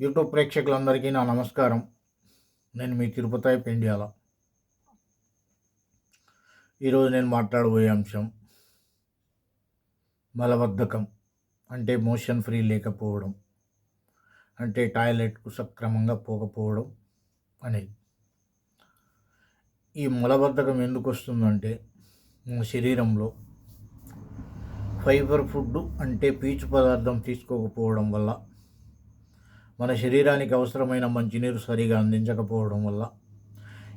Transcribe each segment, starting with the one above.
YouTube ప్రేక్షకులందరికీ నా నమస్కారం. నేను మీ తిరుపతి పెండ్యాల. ఈరోజు నేను మాట్లాడబోయే అంశం మలబద్ధకం అంటే మోషన్ ఫ్రీ లేకపోవడం అంటే టాయిలెట్కు సక్రమంగా పోకపోవడం అనేది. ఈ మలబద్ధకం ఎందుకు వస్తుందంటే మన శరీరంలో ఫైబర్ ఫుడ్ అంటే పీచు పదార్థం తీసుకోకపోవడం వల్ల మన శరీరానికి అవసరమైన మంచినీరు సరిగా అందించకపోవడం వల్ల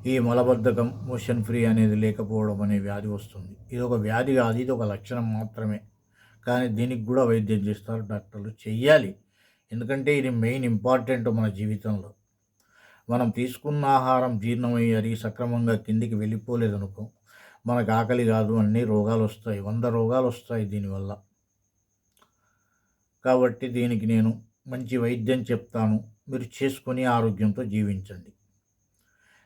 ఈ మలబద్ధకం మోషన్ ఫ్రీ అనేది లేకపోవడం అనే వ్యాధి వస్తుంది. ఇది ఒక వ్యాధి కాదు ఇది ఒక లక్షణం మాత్రమే. కానీ దీనికి కూడా వైద్యం చేస్తారు డాక్టర్లు చెయ్యాలి. ఎందుకంటే ఇది మెయిన్ ఇంపార్టెంట్ మన జీవితంలో. మనం తీసుకున్న ఆహారం జీర్ణమయ్యి అరిగి సక్రమంగా కిందికి వెళ్ళిపోలేదనుకో మనకు ఆకలి కాదు అన్ని రోగాలు వస్తాయి వంద రోగాలు వస్తాయి దీనివల్ల. కాబట్టి దీనికి నేను మంచి వైద్యం చెప్తాను. మీరు చేసుకొని ఆరోగ్యంతో జీవించండి.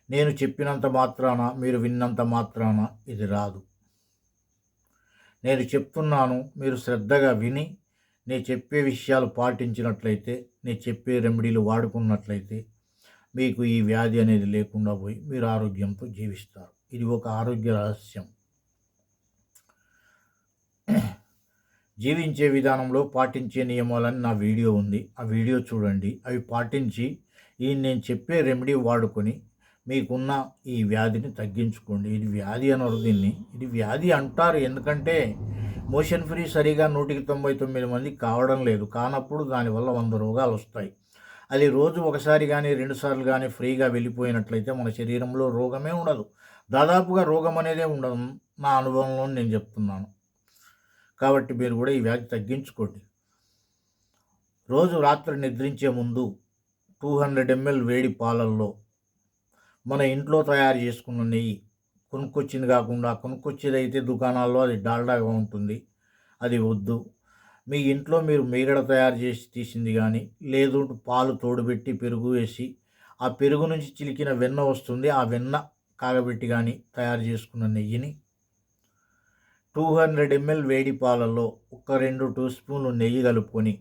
నేను చెప్పినంత మాత్రాన మీరు విన్నంత మాత్రాన ఇది రాదు. నేను చెప్తున్నాను మీరు శ్రద్ధగా విని నేను చెప్పే విషయాలు పాటించినట్లయితే నేను చెప్పే రెమెడీలు వాడుకున్నట్లయితే మీకు ఈ వ్యాధి అనేది లేకుండా పోయి మీరు ఆరోగ్యంతో జీవిస్తారు. ఇది ఒక ఆరోగ్య రహస్యం. జీవించే విధానంలో పాటించే నియమాలని నా వీడియో ఉంది. ఆ వీడియో చూడండి. అవి పాటించి ఈ నేను చెప్పే రెమెడీ వాడుకొని మీకున్న ఈ వ్యాధిని తగ్గించుకోండి. ఇది వ్యాధి అనరు దీన్ని. ఇది వ్యాధి అంటారు. ఎందుకంటే మోషన్ ఫ్రీ సరిగా నూటికి తొంభై తొమ్మిది మంది కావడం లేదు. కానప్పుడు దానివల్ల వంద రోగాలు వస్తాయి. అది రోజు ఒకసారి కానీ రెండుసార్లు కానీ ఫ్రీగా వెళ్ళిపోయినట్లయితే మన శరీరంలో రోగమే ఉండదు. దాదాపుగా రోగం అనేదే ఉండదు. నా అనుభవంలో నేను చెప్తున్నాను. కాబట్టి మీరు కూడా ఈ వ్యాధి తగ్గించుకోండి. రోజు రాత్రి నిద్రించే ముందు టూ హండ్రెడ్ ఎంఎల్ వేడి పాలల్లో మన ఇంట్లో తయారు చేసుకున్న నెయ్యి కొనుక్కొచ్చింది కాకుండా కొనుక్కొచ్చేది అయితే దుకాణాల్లో అది డాల్డాగా ఉంటుంది. అది వద్దు. మీ ఇంట్లో మీరు మీగడ తయారు చేసి తీసింది కానీ లేదు పాలు తోడుపెట్టి పెరుగు వేసి ఆ పెరుగు నుంచి చిలికిన వెన్న వస్తుంది. ఆ వెన్న కాగబెట్టి కానీ తయారు చేసుకున్న నెయ్యిని టూ హండ్రెడ్ ఎంఎల్ వేడి పాలలో ఒక రెండు టూ స్పూన్లు నెయ్యి కలుపుకొని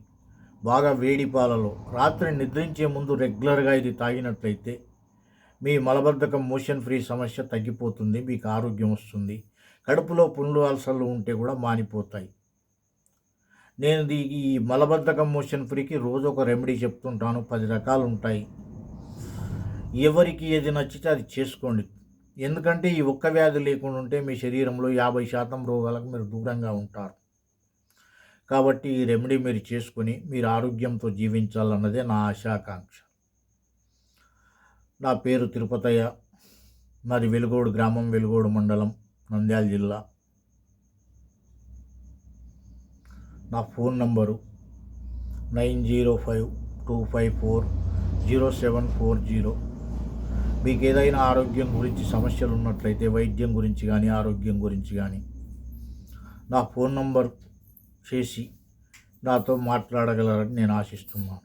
బాగా వేడి పాలలో రాత్రి నిద్రించే ముందు రెగ్యులర్గా ఇది తాగినట్లయితే మీ మలబద్ధకం మోషన్ ఫ్రీ సమస్య తగ్గిపోతుంది మీకు ఆరోగ్యం వస్తుంది. కడుపులో పుండ్లు అల్సర్లు ఉంటే కూడా మానిపోతాయి. నేను ఈ మలబద్ధకం మోషన్ ఫ్రీకి రోజు ఒక రెమెడీ చెప్తుంటాను పది రకాలు ఉంటాయి ఎవరికి ఏది నచ్చితే అది చేసుకోండి. ఎందుకంటే ఈ ఒక్క వ్యాధి లేకుండా ఉంటే మీ శరీరంలో యాభై శాతం రోగాలకు మీరు దూరంగా ఉంటారు. కాబట్టి ఈ రెమెడీ మీరు చేసుకుని మీరు ఆరోగ్యంతో జీవించాలన్నదే నా ఆశాకాంక్ష. నా పేరు తిరుపతయ్య నాది వెలుగోడు గ్రామం వెలుగోడు మండలం నంద్యాల జిల్లా. నా phone number nine zero five two five four zero seven four zero. మీకు ఏదైనా ఆరోగ్యం గురించి సమస్యలు ఉన్నట్లయితే వైద్యం గురించి కానీ ఆరోగ్యం గురించి కానీ నా ఫోన్ నంబర్ చేసి నాతో మాట్లాడగలరని నేను ఆశిస్తున్నాను.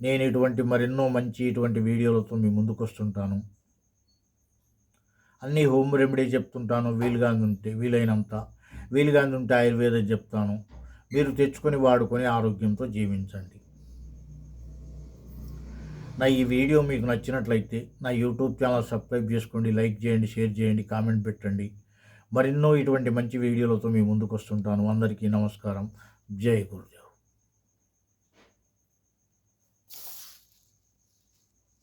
నేను ఇటువంటి మరెన్నో మంచి ఇటువంటి వీడియోలతో మీ ముందుకు వస్తుంటాను అన్నీ హోమ్ రెమెడీ చెప్తుంటాను వీలుగా ఉంటే వీలైనంత వీలుగా ఉంటే ఆయుర్వేదం చెప్తాను. మీరు తెచ్చుకొని వాడుకొని ఆరోగ్యంతో జీవించండి. నా ఈ వీడియో మీకు నచ్చినట్లయితే నా యూట్యూబ్ ఛానల్ సబ్స్క్రైబ్ చేసుకోండి లైక్ చేయండి షేర్ చేయండి కామెంట్ పెట్టండి. మరెన్నో ఇటువంటి మంచి వీడియోలతో మీ ముందుకు వస్తుంటాను. అందరికీ నమస్కారం. జై గురు